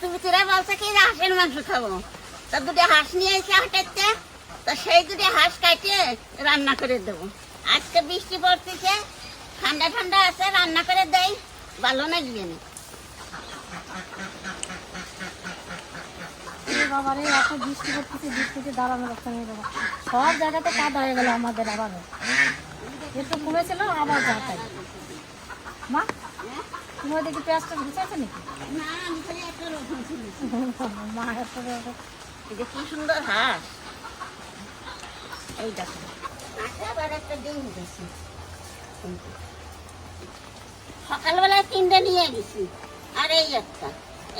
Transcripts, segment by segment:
দিদি ভাই আজকে নাতু বুতুরা বলছে কি হাঁসের মাংস খাব? তা দুটো হাঁস নিয়ে এসে হাঁটাইতে, তা সেই দুটো হাঁস কাটিয়ে রান্না করে দেবো। আজকে বৃষ্টি পড়তেছে, ঠান্ডা ঠান্ডা আছে, রান্না করে দেই, ভালো না। লাগবে না বাবারে এত বৃষ্টি পড়তেছে, বৃষ্টিতে দাঁড়ানো রাস্তা নেই বাবা। সব জায়গাতে কাদা হয়ে গেল আমাদের আবার। একটু কমেছিল, আবার যা তাই মা? তুমি ওদিকে পেঁয়াজটা ঘুচাইছে নাকি? মা এত এই যে কি সুন্দর হাঁস। এই দেখো। আবার একটা ডিম সকালবেলায় তিনটে নিয়ে গেছি। আর এই একটা।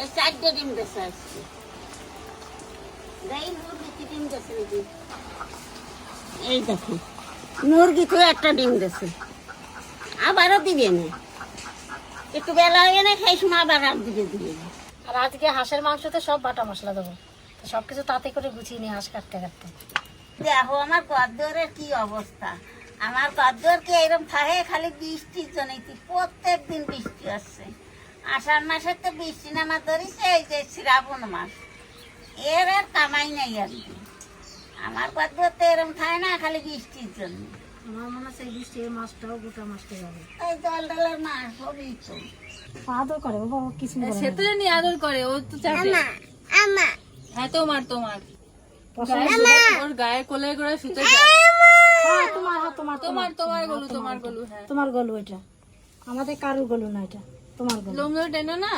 এই চারটে ডিম বেছে আসছে মুরগি কি ডিম দেছে নাকি? এই দেখো। মুরগি তো একটা ডিম দেছে আবারও দিবে না। একটু বেলা হয়ে না সেই সময় আবার দিবে দিবে আর আজকে হাঁসের মাংসতে সব বাটা মশলা দেবো। সব কিছু তাতে করে গুছিয়ে নিই হাঁস কাটতে কাটতে। দেখো আমার কদ্দরের কি অবস্থা? আমার কদ্দর কি এরকম থাকে? খালি বৃষ্টির জন্য প্রত্যেক দিন বৃষ্টি আসছে। আষাঢ় মাসে তো বৃষ্টি নামা ধরিছে এই যে শ্রাবণ মাস। এর আর কামাই নাই আর কি। আমার কদ্দর তো এরকম থাকে না খালি বৃষ্টির জন্য আমার মনে হচ্ছে বৃষ্টি এই মাছটাও গোটা মাছটা যাবে এই জল ডালের মাস হবেই তো। আদর করে বাবা কিছু বলে সে তো জানি আদর করে ও তো চাপে। হ্যাঁ তোমার তোমার। ওর গায়ে কোলে করে শুতে হ্যাঁ, তোমার হ্যাঁ, তোমার তোমার। তোমার গলু তোমার গলু হ্যাঁ। তোমার গলু এটা। আমাদের কারুর গলু না এটা তোমার গলু। লোম টেনো না?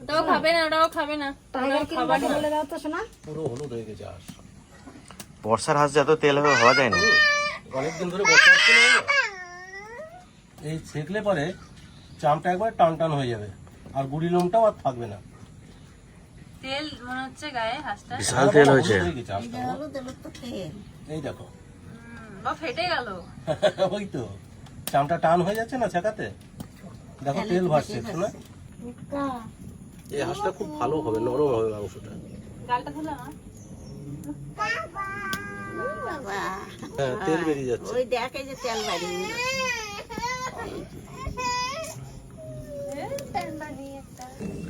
ওটাও খাবে না ওটাও খাবে না। টাইগার কি বলে দাও তো শোনা পুরো হলুদ হয়ে গেছে আস বর্ষার হাঁস যত তেল হবে হওয়া যায় না। অনেকদিন ধরে বসে আসছে না। এই ছেঁকলে পরে চামটা একবার টান টান হয়ে যাবে। আর গুড়ি লোমটাও আর থাকবে না। তেল মনে হচ্ছে গায়ে হাঁসটা। বিশাল তেল হয়েছে। হয়ে এই দেখো। ফেটে গেল। ওই তো। চামটা টান হয়ে যাচ্ছে না ছেঁকাতে? দেখো তেল ভাসছে না? এই হাঁসটা খুব ভালো হবে নরম হবে মাংসটা। গালটা খুলে না? বাবা। হ্যাঁ তেল বেরিয়ে যাচ্ছে। ওই দেখে যে তেল বাড়িয়ে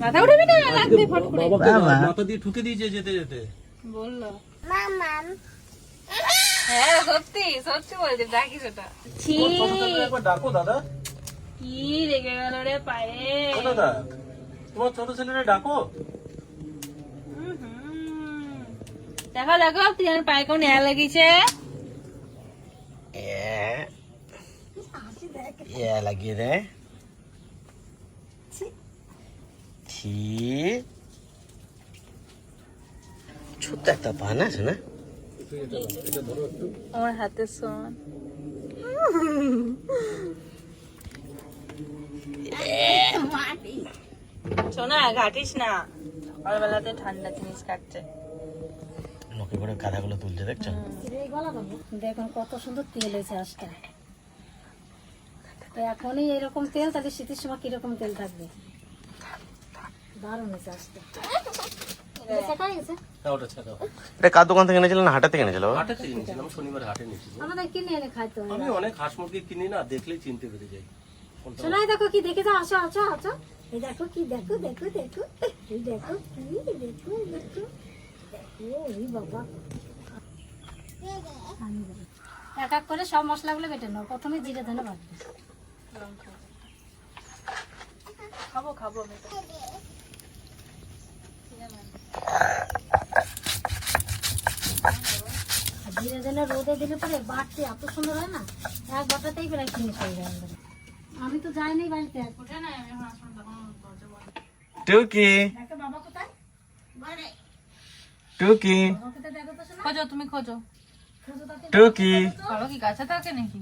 মাথা উঠাবি না? লাগবে ফট করে। বাবাকে মাথা দিয়ে ঠুকে দিয়েছে যেতে যেতে। বলল। হ্যাঁ সত্যি সত্যি বলছে ডাকিস ওটা। ছি। ডাকো দাদা। কি লেগে গেল রে পায়ে। ও দাদা তোমার ছোট ছেলেরে ডাকো হুম, হুম। দেখো দেখো তুই আমার পায়ে কোন এয়া লাগিয়েছে এ লাগিয়ে ছি। ছোট্ট একটা পান আছে না? আমার হাতে শোনা ঘাটিস না। সকালবেলাতে ঠান্ডা জিনিস কাটছে। লোকে করে গাধাগুলো তুলছে দেখছ? এই দেখুন কত সুন্দর তেল হয়েছে আজটা তো এখনই এরকম তেল তাহলে শীতের সময় কীরকম তেল থাকবে? দারুণ হয়েছে আজটা এটা হয়ে। হ্যাঁ ওটা ছেঁকাও। এটা কার দোকান থেকে এনেছিল না হাটা থেকে এনেছিল হাটে থেকে নিয়েছিলাম শনিবার হাটে নিয়েছিলাম আমাদের কিনে এনে খাইতে আমি অনেক হাঁস মুরগি কিনি না দেখলেই চিনতে পেরে যাই। শোনাই দেখো কি দেখে যাও আসো আসো আসো। এই দেখো কি দেখো দেখো দেখো। এই দেখো কি দেখো দেখো। এক এক করে সব মশলাগুলো বেটে নাও। প্রথমে জিরে ধনে বাটবে খাব খাব আমি রোদে দিলে পরে বাটতে এত সুন্দর হয় না? এক বাটাতেই প্রায় ফিনিশ হয়ে যায় আমি তো যাইনি বাড়িতে। টুকি বাবা কোথায়? টুকি। খোঁজো তুমি খোঁজো। টুকি। কারও কি গাছে থাকে নাকি?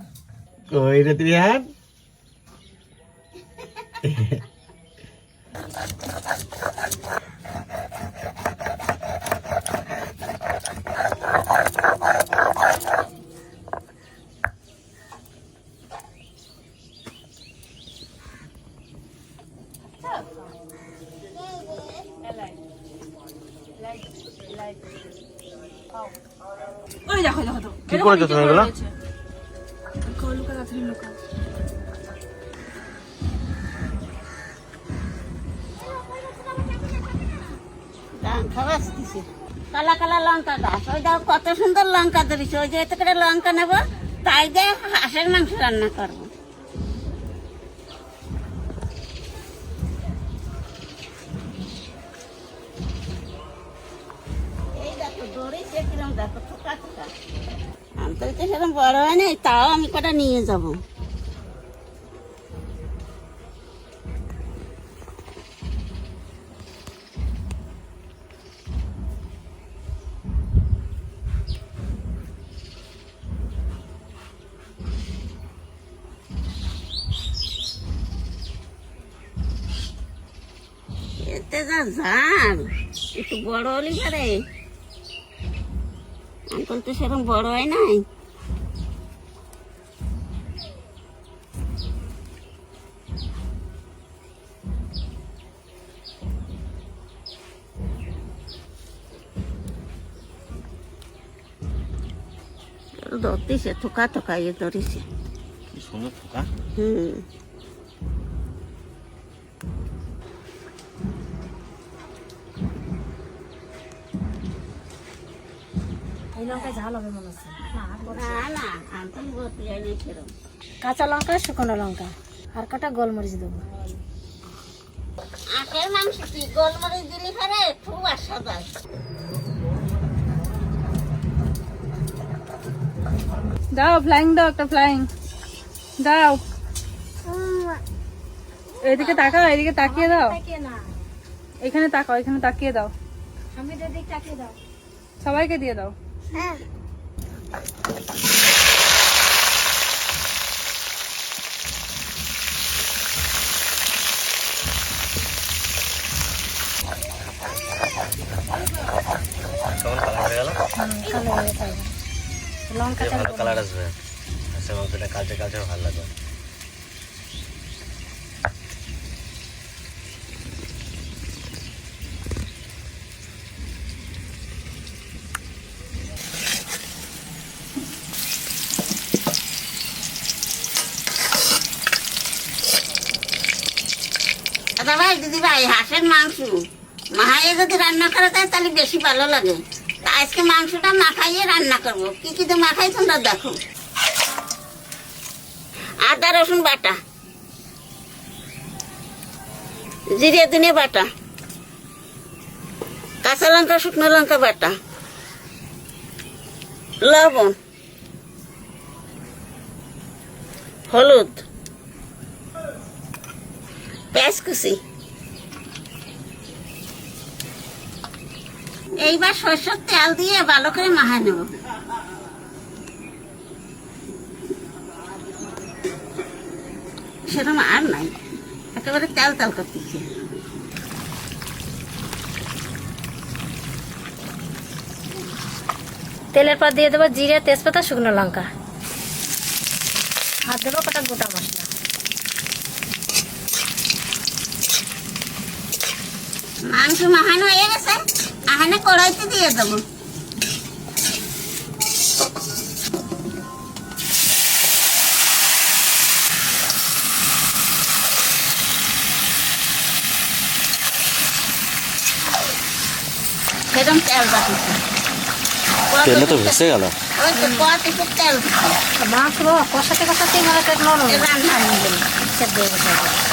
কই রে তুই হাত ওই দেখো দেখো কি কত সুন্দর লঙ্কা ধরিস ওই যে করে লঙ্কা নেব তাই দিয়ে হাঁসের মাংস রান্না করব। আনতে তো সেরকম বড় হয় নাই, তাও আমি কটা নিয়ে যাব। এতে যা ঝাল, একটু বড় হলি পারে। আঙ্কল তো সেরকম বড় হয় নাই। ধরতেছে থোকা থোকা ইয়ে ধরেছে। হুম। এই লঙ্কায় ঝাল হবে মনে হচ্ছে কাঁচা লঙ্কা শুকনো লঙ্কা। আর কটা গোলমরিচ দেবো? আখের মাংস কি? গোলমরিচ দিলি পারে খুব আস্বাদ দাও ফ্লাইং দাও একটা ফ্লাইং দাও। এদিকে তাকাও এদিকে তাকিয়ে দাও। এখানে তাকাও এখানে তাকিয়ে দাও। আমি দিক তাকিয়ে দাও। সবাইকে দিয়ে দাও। হয়ে। ভালো কালার আসবে। আচ্ছা মাংসটা কালচে কালচে ভালো লাগবে দাদা ভাই দিদি ভাই হাঁসের মাংস। মাহাইয়ে যদি রান্না করা যায়, তাহলে বেশি ভালো লাগে। তা আজকে মাংসটা মাখাইয়ে রান্না করব। কি কি দিয়ে মাখাই তোমরা দেখো। আদা, রসুন বাটা। জিরে দিনে বাটা। কাঁচা লঙ্কা, শুকনো লঙ্কা বাটা। লবণ। হলুদ। পেঁয়াজ কুচি। এইবার সরষের তেল দিয়ে ভালো করে মাখায় নেব। সেরকম আর নাই। একেবারে তেল তেল করতেছে। তেলের পর দিয়ে দেবো জিরে তেজপাতা শুকনো লঙ্কা। আর দেবো কটা গোটা মশলা। মাংস মাখানো হয়ে গেছে? আহানে কড়াইতে দিয়ে দেবো। সেরকম তেল তো ভেসে গেল। মাছ কষাতে কষাতে নরম রান্না সেদ্ধ হয়ে গেছে।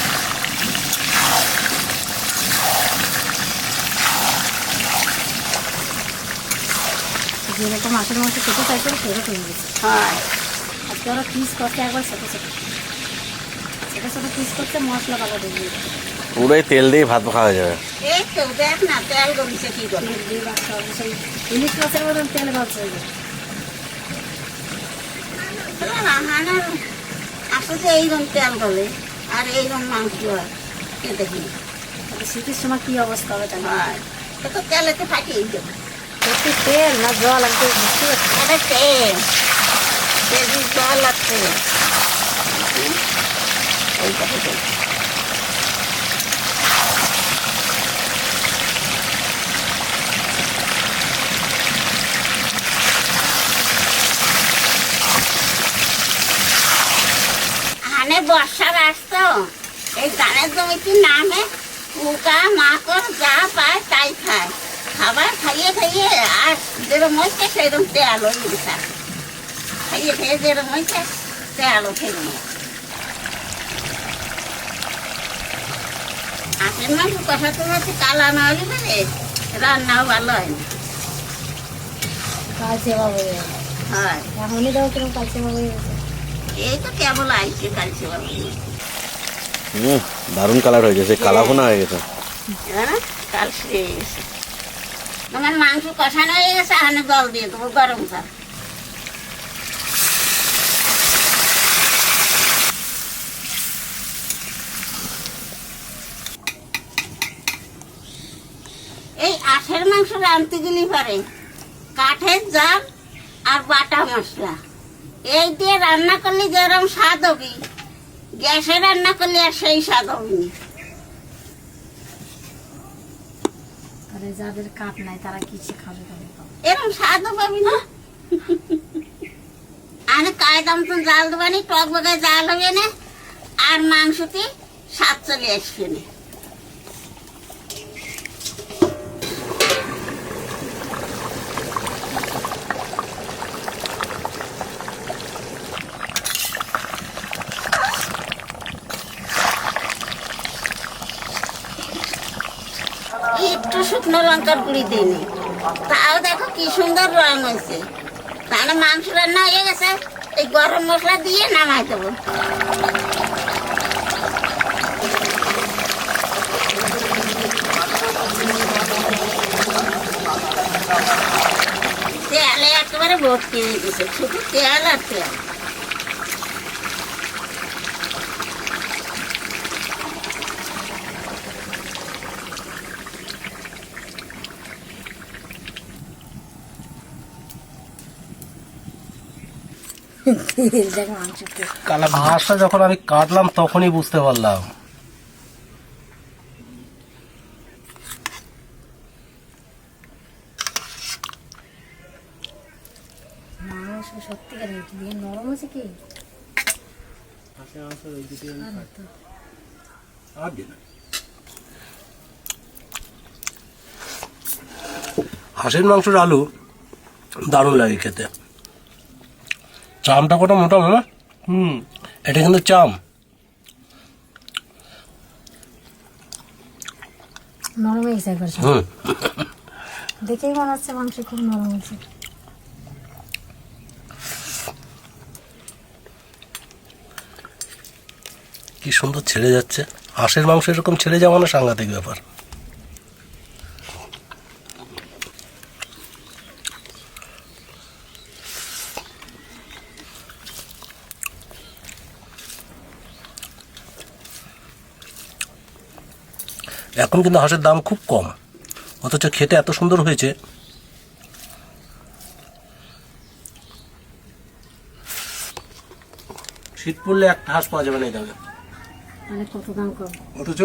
যেরকম মাছের মাংস খেতে চাইছিল সেরকম হয়ে গেছে হয়। আজকে ওরা পিস করছে একবার ছোটো ছোটো। ছোটো ছোটো পিস করছে মশলা ভালো দিয়ে পুরোই তেল দিয়ে ভাত খাওয়া যাবে। এই তো দেখ না তেল কি করে। তেল ইলিশ মাছের মতন তেল হয়ে যায় রান্নার আসলে এইরকম তেল গলে আর এইরকম মাংস হয় তাহলে শীতের সময় কী অবস্থা হবে তাহলে? হয় তো তো তেলেতে ফাটিয়ে সত্যি তেল না জল একটু বুঝতে তেল তেল জল লাগছে। হানে বর্ষার আসতো এই ধানের জমিতে নামে, পোকা, মাকড় যা পায় তাই খায়। খাবার খাইয়ে খাইয়ে আর যেরকম হচ্ছে সেরকম তেল হয়ে গেছে খাইয়ে খেয়ে যেরকম হচ্ছে তেল উঠে গেল হাঁসের মাংস কষা তো হচ্ছে কালা না হলে মানে রান্নাও ভালো হয় না। কালচে বাবা হয়ে এখনই দেখো কীরকম কালচে বাবা এই তো কেবল আইছে কালকে বাবু হুম দারুণ কালার হয়ে গেছে কালাভোনা হয়ে গেছে। হ্যাঁ কাল হয়ে গেছে। তোমার মাংস কষানো হয়ে গেছে, এখানে জল দিয়ে দেবো গরম জল। এই আঠের মাংস রাঁধতে গেলে পারে কাঠের জাল আর বাটা মশলা। এই দিয়ে রান্না করলে যেরকম স্বাদ হবে, গ্যাসে রান্না করলে আর সেই স্বাদ হবে না। তাহলে যাদের কাপ নাই, তারা কিছু খাবে তাহলে এরকম স্বাদও পাবি না। আমি কায়দাম তো জাল দেবানি, টক বগায় জাল হবে না, আর মাংসটি স্বাদ চলে আসবে না একটু শুকনো লঙ্কার গুঁড়ি দিইনি তাও দেখো কি সুন্দর রং হয়েছে। তাহলে মাংস রান্না হয়ে গেছে। এই গরম মশলা দিয়ে নামাই দেবো। তেলে একেবারে ভর্তি হয়ে গেছে। শুধু তেল আর তেল। কালা ঘাসটা যখন আমি কাটলাম তখনই বুঝতে পারলাম। সত্যিকার নরম আছে কি? হাঁসের মাংসের আলু দারুণ লাগে খেতে। চামটা কত মোটা মামা? হুম। এটা কিন্তু চাম। নরম একবার। হুম। দেখেই মনে হচ্ছে মাংস খুব নরম আছে কি সুন্দর ছেড়ে যাচ্ছে। হাঁসের মাংস এরকম ছেড়ে যাওয়া না সাংঘাতিক ব্যাপার। এখন কিন্তু হাঁসের দাম খুব কম। অথচ খেতে এত সুন্দর হয়েছে। শীত পড়লে একটা হাঁস পাওয়া যাবে না এই দামে। মানে অথচ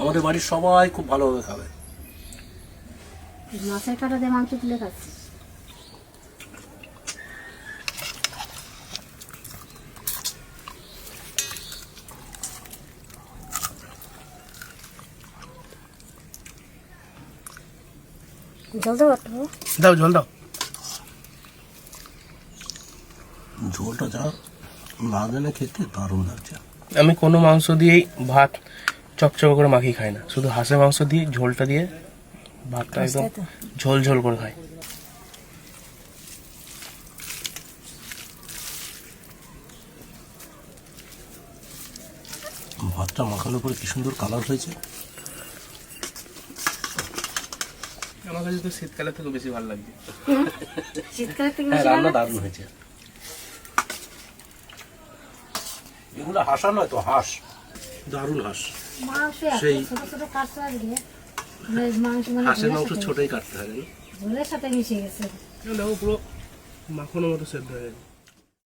আমাদের বাড়ির সবাই খুব ভালোভাবে খাবে। মাছের কাটা দিয়ে মাংস তুলে খাচ্ছি। জল একটু। দাও জল দাও। ঝোলটা যা লাগে না খেতে দারুণ লাগছে। আমি কোনো মাংস দিয়েই ভাত চকচক করে মাখিয়ে খাই না। শুধু হাঁসের মাংস দিয়ে ঝোলটা দিয়ে ভাতটা একদম ঝোল ঝোল করে খাই। ভাতটা মাখানোর পরে কি সুন্দর কালার হয়েছে? আমার কাছে তো শীতকালে থেকে বেশি ভালো লাগছে। শীতকালে থেকে হ্যাঁ বেশি রান্না দারুণ হয়েছে। এগুলো হাসা নয় তো হাঁস। দারুণ হাঁস। সেই- ছোট ছোট কাটছে আজকে মানে মাংস হাঁসের মাংস ছোটই কাটতে হয় সাথে মিশে গেছে। পুরো মাখনের মতো সেদ্ধ হয়ে গেছে।